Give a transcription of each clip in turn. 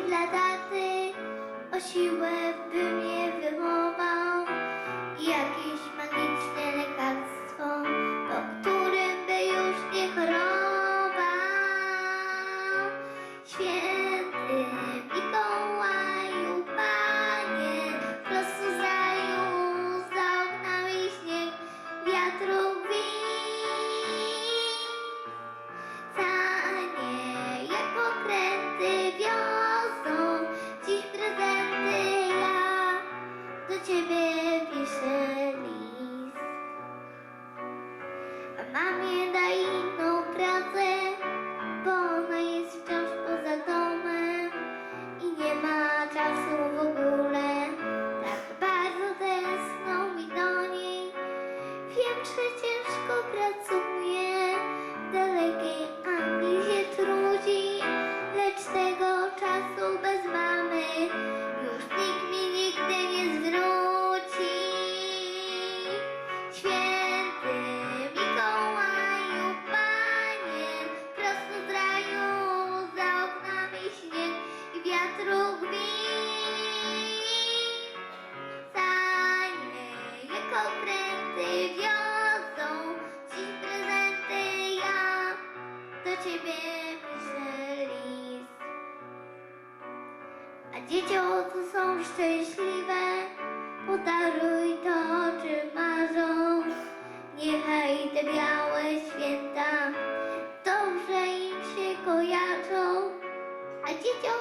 Dla taty o siłę by mnie wychował i jakieś magiczne lekarstwo, po którym by już nie chorował. Święty Mikołaju, mamie daj inną pracę Bo ona jest wciąż poza domem I nie ma czasu w ogóle. Tak bardzo tęskną mi do niej. Wiem, że wiatru gwizd. Sanie jak okręty wiozą Dziś prezenty ja Do ciebie piszę list A dzieciom co są szczęśliwe Podaruj to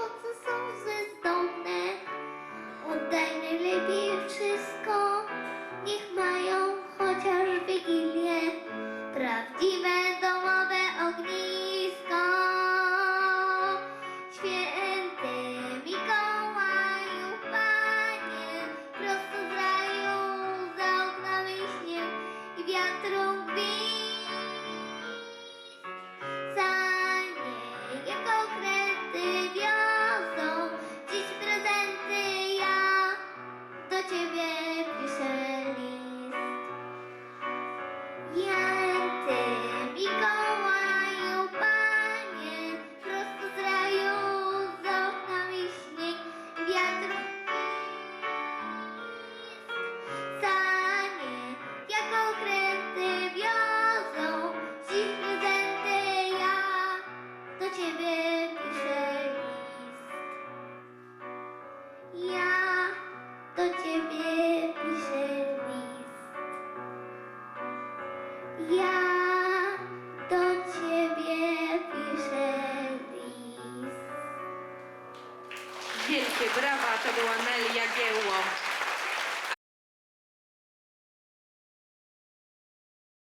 co są bezdomne Oddaj najlepiej wszystko, ciebie piszę list Ja do ciebie piszę list Wielkie brawa, to była Nel Jagiełło.